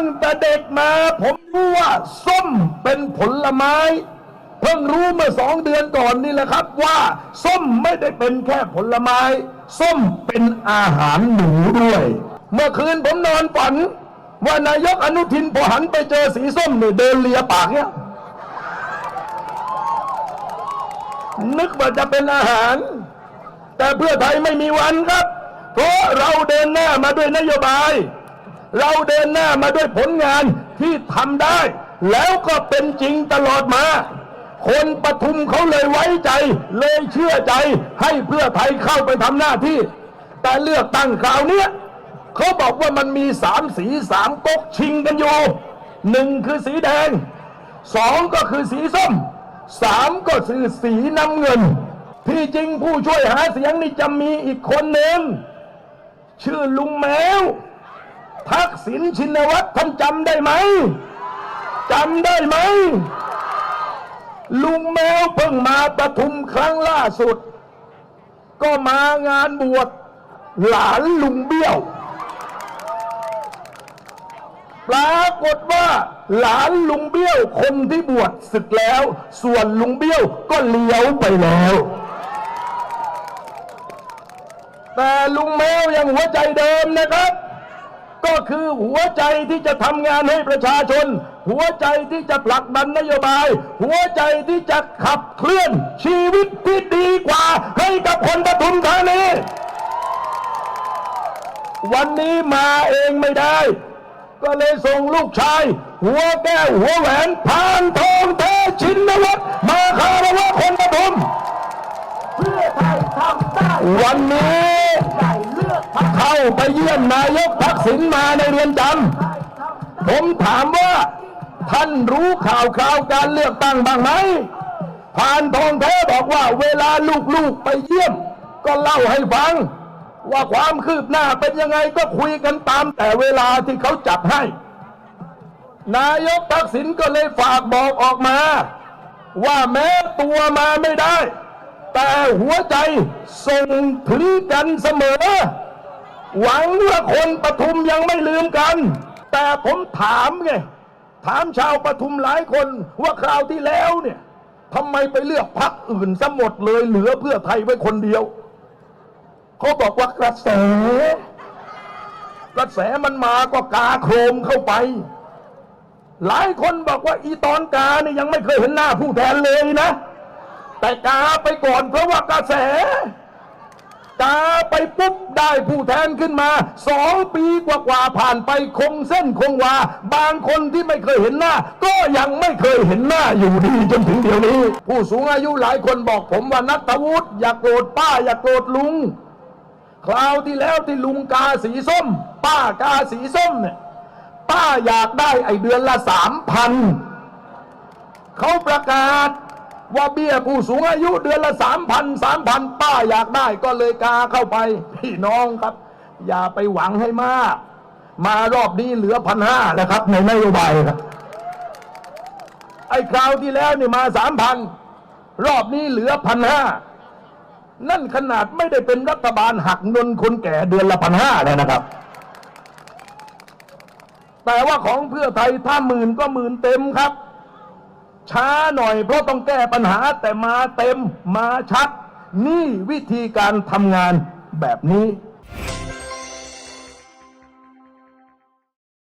ตั้งแต่เด็กมาผมรู้ว่าส้มเป็นผลไม้ เพิ่งรู้เมื่อสองเดือนก่อนนี่แหละครับว่า ส้มไม่ได้เป็นแค่ผลไม้ ส้มเป็นอาหารหนูด้วย เมื่อคืนผมนอนฝัน ว่านายกอนุทินพอหันไปเจอสีส้มเนี่ยเดินเลียปากเนี่ยนึกว่าจะเป็นอาหาร แต่เพื่อไทยไม่มีวันครับ เพราะเราเดินหน้ามาด้วยนโยบาย เราเดินหน้ามาด้วยผลงานที่ทำได้ แล้วก็เป็นจริงตลอดมา คนปทุมเขาเลยไว้ใจ เลยเชื่อใจให้เพื่อไทยเข้าไปทำหน้าที่ แต่เลือกตั้งคราวนี้เขาบอกว่ามันมีสามสีสามก๊กชิงกันอยู่หนึ่งคือสีแดงสองก็คือสีส้มสามก็คือสีน้ำเงิน ที่จริงผู้ช่วยหาเสียงนี่จะมีอีกคนหนึ่งชื่อลุงแมว ทักษิณชินวัตรท่านจำได้ไหมจำได้ไหม ลุงแมวเพิ่งมาประทุมครั้งล่าสุด ก็มางานบวชหลานลุงเบี้ยว ปรากฏว่า หลานลุงเบี้ยวคนที่บวชศึกแล้ว ส่วนลุงเบี้ยวก็เลี้ยวไปแล้ว แต่ลุงแมวยังหัวใจเดิมนะครับ ก็คือหัวใจที่จะทำงานให้ประชาชน หัวใจที่จะผลักดันนโยบาย หัวใจที่จะขับเคลื่อนชีวิตที่ดีกว่า ให้กับคนปทุมธานีวันนี้มาเองไม่ได้ ก็เลยส่งลูกชาย หัวแก้วหัวแหวนพานทองเทชินวัตรมาคารวะคนปทุม วันนี้เลือกพักเข้าไปเยี่ยมนายกทักษิณมาในเรือนจำผมถามว่าท่านรู้ข่าวคราวการเลือกตั้งบ้างไหมผ่านทองแท้บอกว่าเวลาลูกๆไปเยี่ยม ก็เล่าให้ฟัง ว่าความคืบหน้าเป็นยังไงก็คุยกันตามแต่เวลาที่เขาจัดให้ นายกทักษิณก็เลยฝากบอกออกมา ว่าแม้ตัวมาไม่ได้ แต่หัวใจส่งถึงกันเสมอ หวังว่าคนปทุมยังไม่ลืมกัน แต่ผมถามไง ถามชาวปทุมหลายคนว่าคราวที่แล้วเนี่ยทำไมไปเลือกพรรคอื่นซะหมดเลยเหลือเพื่อไทยไว้คนเดียว เขาบอกว่ากระแส กระแสมันมาก็กาโครมเข้าไป หลายคนบอกว่าอีตอนกาเนี่ยยังไม่เคยเห็นหน้าผู้แทนเลยนะ แต่กาไปก่อนเพราะว่ากระแสกาไปปุ๊บได้ผู้แทนขึ้นมาสองปีกว่าๆผ่านไปคงเส้นคงวา บางคนที่ไม่เคยเห็นหน้า ก็ยังไม่เคยเห็นหน้าอยู่ดีจนถึงเดี๋ยวนี้ ผู้สูงอายุหลายคนบอกผมว่านัทวุฒิอย่าโกรธป้าอย่าโกรธลุง คราวที่แล้วที่ลุงกาสีส้ม ป้ากาสีส้มเนี่ยป้าอยากได้ไอเดือนละสามพันเขาประกาศ ว่าเบี้ยผู้สูงอายุเดือนละสามพันสามพันป้าอยากได้ก็เลยกาเข้าไป พี่น้องครับ อย่าไปหวังให้มาก มารอบนี้เหลือพันห้านะครับ ในนโยบายครับ ไอ้คราวที่แล้วนี่มาสามพันรอบนี้เหลือพันห้านั่นขนาดไม่ได้เป็นรัฐบาลหักเงินคนแก่เดือนละพันห้าเลยนะครับ แต่ว่าของเพื่อไทยถ้าหมื่นก็หมื่นเต็มครับ ช้าหน่อยเพราะต้องแก้ปัญหาแต่มาเต็มมาชัด นี่วิธีการทำงานแบบนี้